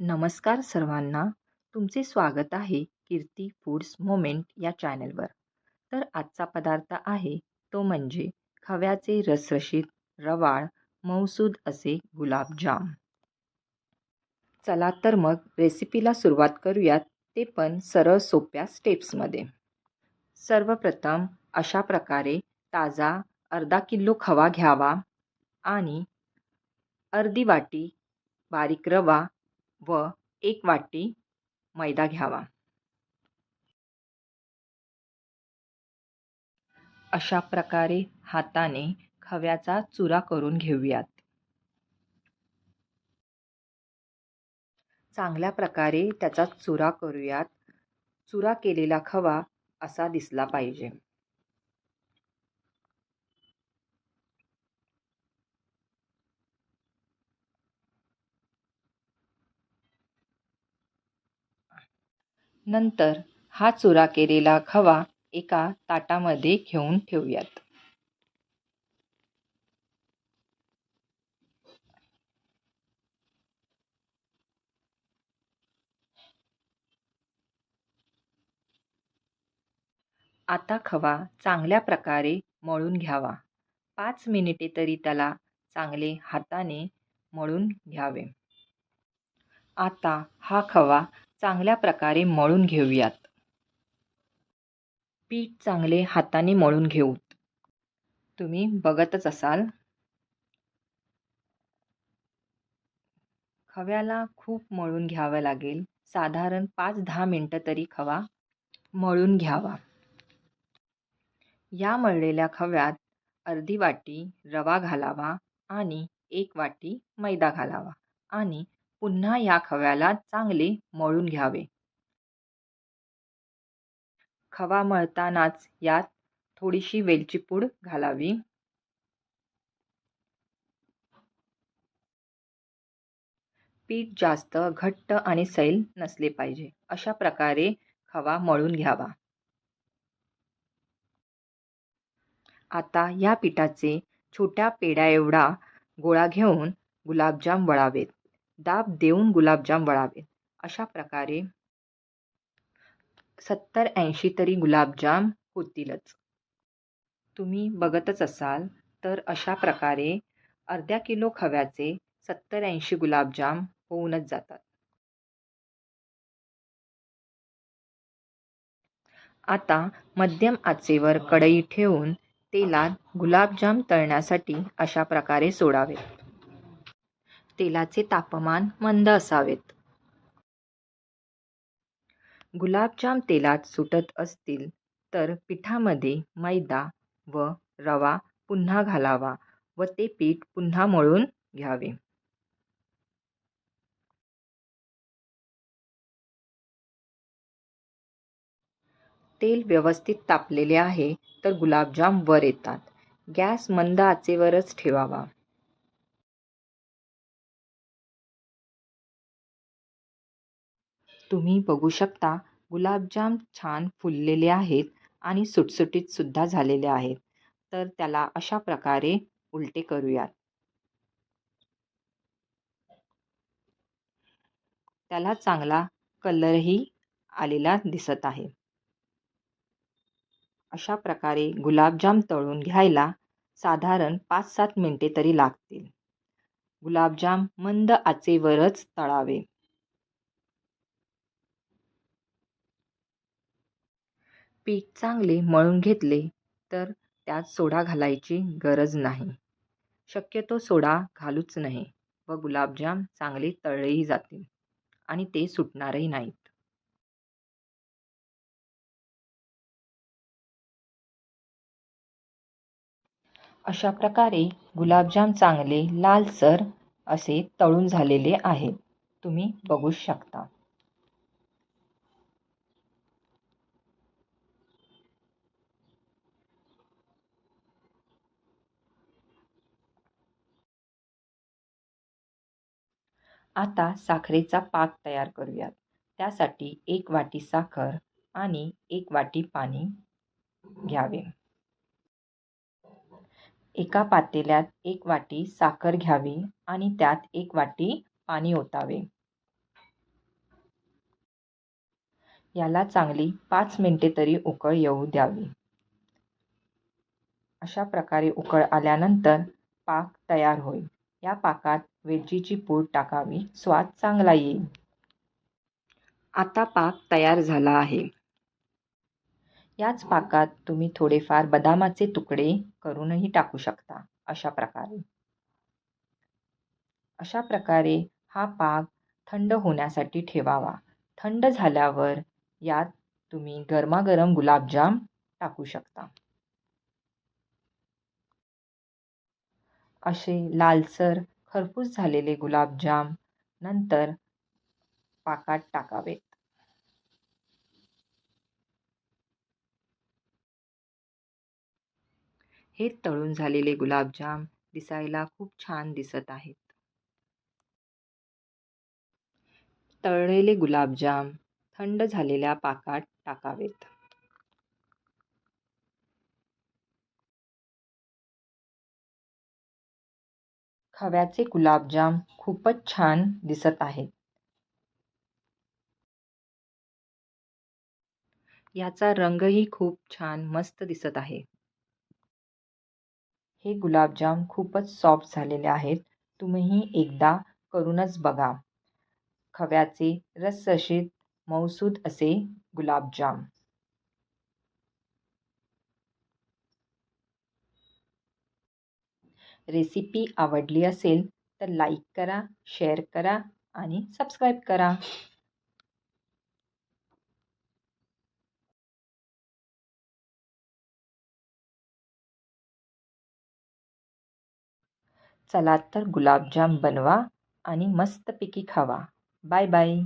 नमस्कार सर्वांना. तुमचे स्वागत आहे कीर्ती फूड्स मोमेंट या चॅनलवर. तर आजचा पदार्थ आहे तो म्हणजे खव्याचे रसरशीत रवाळ मऊसूद असे गुलाबजाम. चला तर मग रेसिपीला सुरुवात करूयात ते पण सरळ सोप्या स्टेप्समध्ये सर्वप्रथम अशा प्रकारे ताजा अर्धा किलो खवा घ्यावा आणि अर्धी वाटी बारीक रवा व एक वाटी मैदा घ्यावा. अशा प्रकारे हाताने खव्याचा चुरा करून घेऊयात. चांगल्या प्रकारे त्याचा चुरा करूयात. चुरा केलेला खवा असा दिसला पाहिजे. नंतर हा चुरा केलेला खवा एका ताटामध्ये घेऊन ठेवूयात. आता खवा चांगल्या प्रकारे मळून घ्यावा. पाच मिनिटे तरी त्याला चांगले हाताने मळून घ्यावे. आता हा खवा चांगल्या प्रकारे मळून घेऊयात. पीठ चांगले हाताने मळून घेऊ तुम्ही बघतच असाल. खव्याला खूप मळून घ्यावं लागेल. साधारण पाच दहा मिनटं तरी खवा मळून घ्यावा. या मळलेल्या खव्यात अर्धी वाटी रवा घालावा आणि एक वाटी मैदा घालावा आणि पुन्हा या खव्याला चांगले मळून घ्यावे. खवा मळतानाच यात थोडीशी वेलची पूड घालावी. पीठ जास्त घट्ट आणि सैल नसले पाहिजे. अशा प्रकारे खवा मळून घ्यावा. आता या पिठाचे छोट्या पेड्या एवढा गोळा घेऊन गुलाबजाम वळावेत. दाब देऊन गुलाबजाम वळावे. अशा प्रकारे सत्तर ऐंशी तरी गुलाबजाम होतीलच. तुम्ही बघतच असाल तर अशा प्रकारे अर्ध्या किलो खव्याचे सत्तर ऐंशी गुलाबजाम होऊनच जातात. आता मध्यम आचेवर कढई ठेवून तेलात गुलाबजाम तळण्यासाठी अशा प्रकारे सोडावे. तेलाचे तापमान मंद असावेत. गुलाबजाम तेलात सुटत असतील तर पिठामध्ये मैदा व रवा पुन्हा घालावा व ते पीठ पुन्हा मळून घ्यावे. तेल व्यवस्थित तापलेले आहे तर गुलाबजाम वर येतात. गॅस मंद आचेवरच ठेवावा. तुम्ही बघू शकता गुलाबजाम छान फुललेले आहेत आणि सुटसुटीत सुद्धा झालेले आहेत. तर त्याला अशा प्रकारे उलटे करूयात. त्याला चांगला कलरही आलेला दिसत आहे. अशा प्रकारे गुलाबजाम तळून घ्यायला साधारण पाच सात मिनटे तरी लागतील. गुलाबजाम मंद आचेवरच तळावे. पीक चांगले मळून घेतले तर त्यात सोडा घालायची गरज नाही. शक्यतो सोडा घालूच नाही व गुलाबजाम चांगले तळलेही जातील आणि ते सुटणारही नाहीत. अशा प्रकारे गुलाबजाम चांगले लालसर असे तळून झालेले आहेत. तुम्ही बघू शकता. आता साखरेचा पाक तयार करूयात. त्यासाठी एक वाटी साखर आणि एक वाटी पाणी घ्यावे. एका पातेल्यात एक वाटी साखर घ्यावी आणि त्यात एक वाटी पाणी ओतावे. याला चांगली पाच मिनटे तरी उकळ येऊ द्यावी. अशा प्रकारे उकळ आल्यानंतर पाक तयार होईल. या पाकात वेलचीची पूड टाकावी. स्वाद चांगला येईल. आता पाक तयार झाला आहे. याच पाकात तुम्ही थोडेफार बदामाचे तुकडे करूनही टाकू शकता. अशा प्रकारे. अशा प्रकारे हा पाक थंड होण्यासाठी ठेवावा. थंड झाल्यावर यात तुम्ही गरमागरम गुलाबजाम टाकू शकता. असे लालसर खरपूस झालेले गुलाबजाम नंतर पाकात टाकावेत. हे तळून झालेले गुलाबजाम दिसायला खूप छान दिसत आहेत. तळलेले गुलाबजाम थंड झालेल्या पाकात टाकावेत. खव्याचे गुलाबजाम खूपच छान दिसत आहेत. याचा रंगही खूप छान मस्त दिसत आहे. हे गुलाबजाम खूपच सॉफ्ट झालेले आहेत. तुम्ही एकदा करूनच बघा. खव्याचे रसरशीत मऊसूद असे गुलाबजाम. रेसिपी आवडली असेल तर लाईक करा शेअर करा आणि सबस्क्राईब करा. चला तर गुलाबजाम बनवा आणि मस्तपैकी खावा. Bye bye.